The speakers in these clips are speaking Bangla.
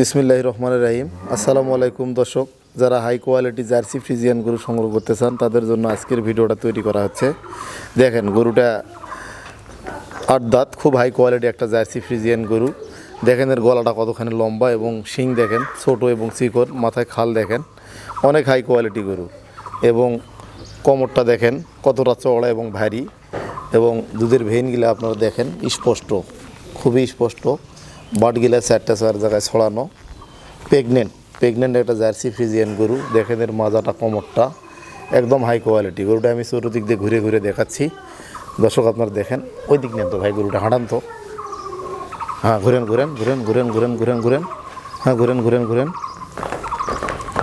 বিসমিল্লাহ রহমান রাহিম। আসসালামু আলাইকুম দর্শক, যারা হাই কোয়ালিটি জার্সি ফ্রিজিয়ান গরু সংগ্রহ করতে চান, তাদের জন্য আজকের ভিডিওটা তৈরি করা হচ্ছে। দেখেন, গরুটা আট দাঁত, খুব হাই কোয়ালিটি একটা জার্সি ফ্রিজিয়ান গরু। দেখেন, এর গলাটা কতখানি লম্বা এবং শিং দেখেন, ছোট এবং চিকন মাথায় খাল দেখেন, অনেক হাই কোয়ালিটি গরু। এবং কোমরটা দেখেন, কতটা চওড়া এবং ভারী। এবং দুধের ভেইনগুলো আপনারা দেখেন, স্পষ্ট, খুবই স্পষ্ট। বাটগুলা চারটা চার জায়গায় ছড়ানো। প্রেগনেন্ট প্রেগনেন্ট একটা জার্সি ফ্রিজিয়ান গরু। দেখেন এর মাজাটা, কোমরটা একদম হাই কোয়ালিটি গরুটা আমি চতুর্দিক দিয়ে ঘুরে ঘুরে দেখাচ্ছি। দর্শক আপনারা দেখেন, ওই দিক নেন তো ভাই গরুটা হাঁটান তো। হ্যাঁ ঘুরেন ঘুরেন ঘুরেন ঘুরেন ঘুরেন ঘুরেন ঘুরেন। হ্যাঁ ঘুরেন ঘুরেন ঘুরেন।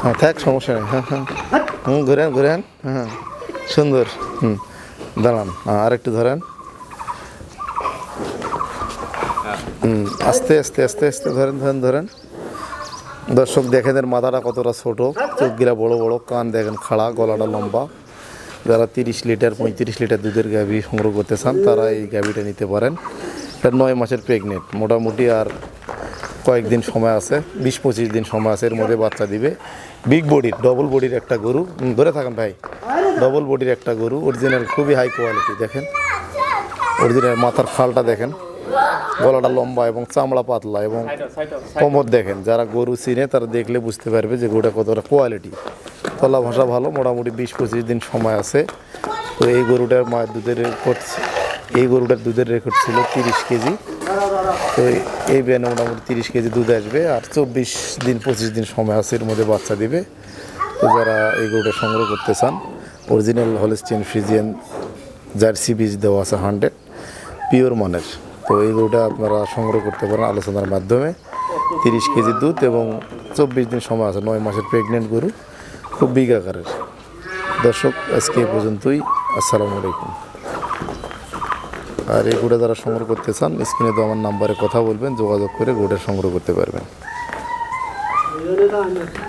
হ্যাঁ থাক, সমস্যা নেই। হ্যাঁ হ্যাঁ। হুম, ঘুরেন ঘুরেন। হ্যাঁ সুন্দর। হুম, দাঁড়ান। হ্যাঁ আরেকটু ধরেন। আস্তে আস্তে আস্তে আস্তে ধরেন ধরেন ধরেন। দর্শক, দেখেন এর মাথাটা কতটা ছোট। চোখগুলা বড় বড়। কান দেখেন খাড়া, গলাটা লম্বা। যারা তিরিশ লিটার, পঁয়ত্রিশ লিটার দুধের গাভি সংগ্রহ করতে চান, তারা এই গাভিটা নিতে পারেন। এটা নয় মাসের প্রেগনেন্ট মোটামুটি আর কয়েকদিন সময় আছে, বিশ পঁচিশ দিন সময় আছে, এর মধ্যে বাচ্চা দিবে। বিগ বডির ডবল বডির একটা গরু। ধরে থাকেন ভাই। ডবল বডির একটা গরু। অরিজিনাল খুবই হাই কোয়ালিটি দেখেন। অরিজিনাল মাথার খালটা দেখেন। গলাটা লম্বা এবং চামড়া পাতলা এবং কোমর দেখেন যারা গরু চিনে তারা দেখলে বুঝতে পারবে যে গরুটা কতটা কোয়ালিটি তলা ভাষা ভালো মোটামুটি বিশ পঁচিশ দিন সময় আছে। তো এই গরুটার মায়ের দুধের রেকর্ড এই গরুটার দুধের রেকর্ড ছিল তিরিশ কেজি। তো এই- ব্যানে মোটামুটি তিরিশ কেজি দুধ আসবে আর চব্বিশ দিন পঁচিশ দিন সময় আছে এর মধ্যে বাচ্চা দিবে। তো যারা এই গরুটা সংগ্রহ করতে চান অরিজিনাল হলিস্টিন ফ্রিজিয়ান জার্সি বীজ দেওয়া আছে হান্ড্রেড পিওর মানের। তো এই গরুটা আপনারা সংগ্রহ করতে পারেন আলোচনার মাধ্যমে। তিরিশ কেজি দুধ এবং চব্বিশ দিন সময় আছে, নয় মাসের প্রেগনেন্ট গরু, খুব বিগ আকারের। দর্শক, আজকে এই পর্যন্তই, আসসালামু আলাইকুম। আর এই গোটা যারা সংগ্রহ করতে চান স্ক্রিনে তো আমার নাম্বারে কথা বলবেন, যোগাযোগ করে গোটা সংগ্রহ করতে পারবেন।